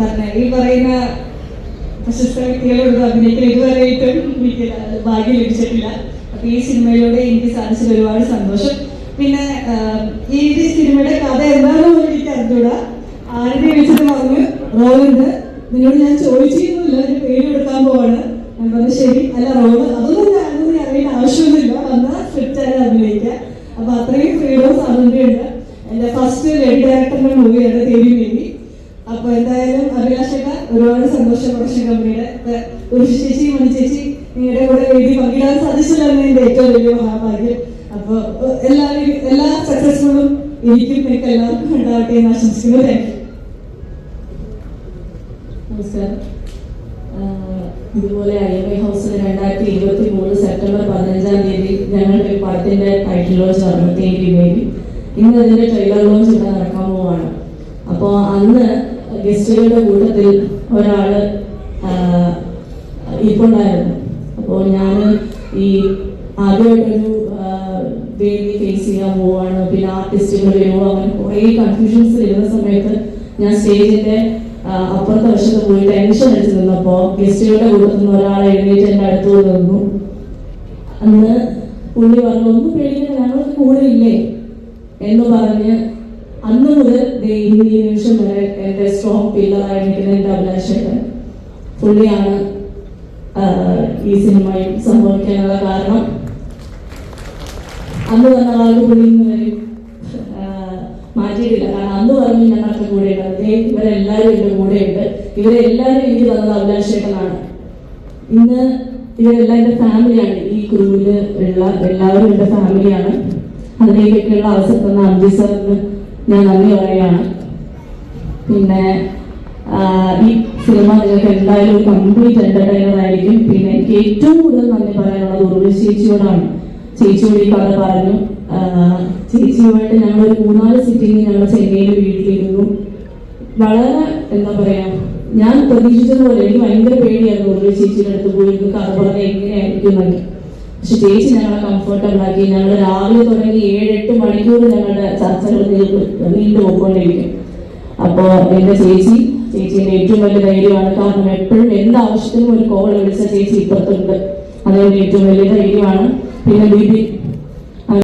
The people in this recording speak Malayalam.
പറഞ്ഞ ഈ പറയുന്ന പ്രശസ്ത വ്യക്തികളോട് അഭിനയിക്കാൻ ഇതുവരെയായിട്ടും എനിക്ക് ഭാഗ്യം ലഭിച്ചിട്ടില്ല. അപ്പൊ ഈ സിനിമയിലൂടെ എനിക്ക് സാധിച്ചത് ഒരുപാട് സന്തോഷം. പിന്നെ ഈ ഒരു സിനിമയുടെ കഥ എന്താണെന്ന് എനിക്ക് അറിഞ്ഞൂടാ ആരുടെ വിളിച്ചിട്ട് പറഞ്ഞു റോളുണ്ട്. നിന്നോട് ഞാൻ ചോദിച്ചിരുന്നില്ല ഒരു പേര് കൊടുക്കാൻ പോവാണ്. ഞാൻ പറഞ്ഞു ശരി. അല്ല റോൾ അതൊന്നും ഞാൻ അതൊന്നും അറിയേണ്ട ആവശ്യമൊന്നുമില്ല. വന്നാൽ സ്ക്രിപ്റ്റ് അഭിനയിക്കാം. അപ്പൊ അത്രയും ഫ്രീഡവും സ്വാതന്ത്ര്യമുണ്ട് എന്റെ ഫസ്റ്റ് ലെഡി ഡയറക്ടറിന്റെ മൂവിയാണ് ദേവി മേരി അപ്പൊ എന്തായാലും അഭിലാഷക ഒരുപാട് സന്തോഷം പ്രൊഡക്ഷൻ കമ്പനിയുടെ ഒരു ചേച്ചി മണി നിങ്ങളുടെ കൂടെ എഴുതി പങ്കിടാൻ സാധിച്ചില്ല എന്റെ ഏറ്റവും വലിയ മഹാഭാഗ്യം. അപ്പൊ എല്ലാവരും എല്ലാ സക്സസ്ഫുള്ളും എനിക്കും എനിക്ക് എല്ലാവർക്കും ഉണ്ടാവട്ടെ എന്ന് ആശംസിക്കുന്നു. നമസ്കാരം. ഇതുപോലെ ഐ എം ഐ ഹൗസിൽ രണ്ടായിരത്തി ഇരുപത്തി മൂന്ന് സെപ്റ്റംബർ പതിനഞ്ചാം തീയതി ഞങ്ങളുടെ പടത്തിന്റെ ടൈറ്റിൽ ലോഞ്ച് നടന്നു തേടി വേണ്ടി ഇന്ന് അതിന്റെ ട്രെയിലർ ലോഞ്ച് ഇവിടെ നടക്കാൻ പോവാണ്. അപ്പോൾ അന്ന് ഗസ്റ്റുകളുടെ കൂട്ടത്തിൽ ഒരാൾ ഇപ്പുണ്ടായിരുന്നു അപ്പോൾ ഞാൻ ഈ ആദ്യമായിട്ടൊരു വേദി ഫേസ് ചെയ്യാൻ പോവാണ്. പിന്നെ ആർട്ടിസ്റ്റുകൾ വരുമോ അങ്ങനെ കുറേ കൺഫ്യൂഷൻസ് വരുന്ന സമയത്ത് ഞാൻ സ്റ്റേജിന്റെ അപ്പുറത്തെ വശത്ത് പോയി ടെൻഷൻ അടിച്ച് നിന്നപ്പോൾ ഗസ്റ്റുകളുടെ കൂട്ടത്തിൽ നിന്ന് ഒരാളെ എഴുന്നേറ്റ് എന്റെ അടുത്ത് നിന്നു അന്ന് പുള്ളി പറഞ്ഞു ഒന്നും പേടിക്കണ്ട ഞങ്ങൾക്ക് കൂടെ ഇല്ലേ? എന്ന് പറഞ്ഞ് അന്ന് മുതൽ ഇന്ന് ഈ നിമിഷം വരെ എന്റെ സ്ട്രോങ് പില്ലറായി നിൽക്കുന്ന എന്റെ അഭിലാഷേട്ടൻ പുള്ളിയാണ് ഈ സിനിമയും സംഭവിക്കാനുള്ള കാരണം. അന്ന് തന്ന ആൾക്ക് പുള്ളി ഇന്ന് മാറ്റിയിട്ടില്ല. കാരണം അന്ന് പറഞ്ഞു ഞങ്ങൾക്ക് കൂടെയുണ്ട്. അതേ ഇവരെല്ലാവരും എന്റെ കൂടെയുണ്ട്. ഇവരെല്ലാവരും എനിക്ക് തന്നത് അഭിലാഷേട്ടനാണ്. ഇന്ന് ഇവരെല്ലാം എന്റെ ഫാമിലിയാണ്. ഈ ക്രൂവിൽ ഉള്ള എല്ലാവരും എന്റെ ഫാമിലിയാണ്. അതിലേക്കൊക്കെയുള്ള അവസരം തന്ന അഞ്ജി സാറിന് ഞാൻ നന്ദി പറയുകയാണ്. പിന്നെ ഈ സിനിമ നിങ്ങൾക്ക് എന്തായാലും ഒരു കംപ്ലീറ്റ് എന്റർടൈനർ ആയിരിക്കും. പിന്നെ എനിക്ക് ഏറ്റവും കൂടുതൽ നന്ദി പറയാനുള്ളത് ഉറവി ചേച്ചിയോടാണ്. ചേച്ചിയോട് ഈ കഥ പറഞ്ഞു. ചേച്ചിയുമായിട്ട് ഞങ്ങൾ ഒരു മൂന്നാൽ സിറ്റിംഗ് ഞങ്ങൾ ചെന്നൈയിൽ വീട്ടിലിരുന്നു. വളരെ എന്താ പറയാ ഞാൻ പ്രതീക്ഷിച്ചതുപോലെ എനിക്ക് ഭയങ്കര പേടിയായിരുന്നു ഉറവി ചേച്ചിയുടെ അടുത്ത് പോയി. കഥ പറഞ്ഞ എങ്ങനെയായിരിക്കും എന്നൊക്കെ പക്ഷെ ചേച്ചി ഞങ്ങളെ കംഫർട്ടബിൾ ആക്കി. ഞങ്ങൾ രാവിലെ തുടങ്ങി ഏഴ് എട്ട് മണിക്കൂർ ഞങ്ങളുടെ ചർച്ചകൾ നീണ്ടു പോയിക്കൊണ്ടിരിക്കും. അപ്പോൾ എന്റെ ചേച്ചി ചേച്ചിയുടെ ഏറ്റവും വലിയ ധൈര്യമാണ്. കാരണം എപ്പോഴും എന്ത് ആവശ്യത്തിനും ഒരു കോൾ വിളിച്ച ചേച്ചി ഇപ്പുറത്തുണ്ട്. അതെന്റെ ഏറ്റവും വലിയ ധൈര്യമാണ്. പിന്നെ ബിബി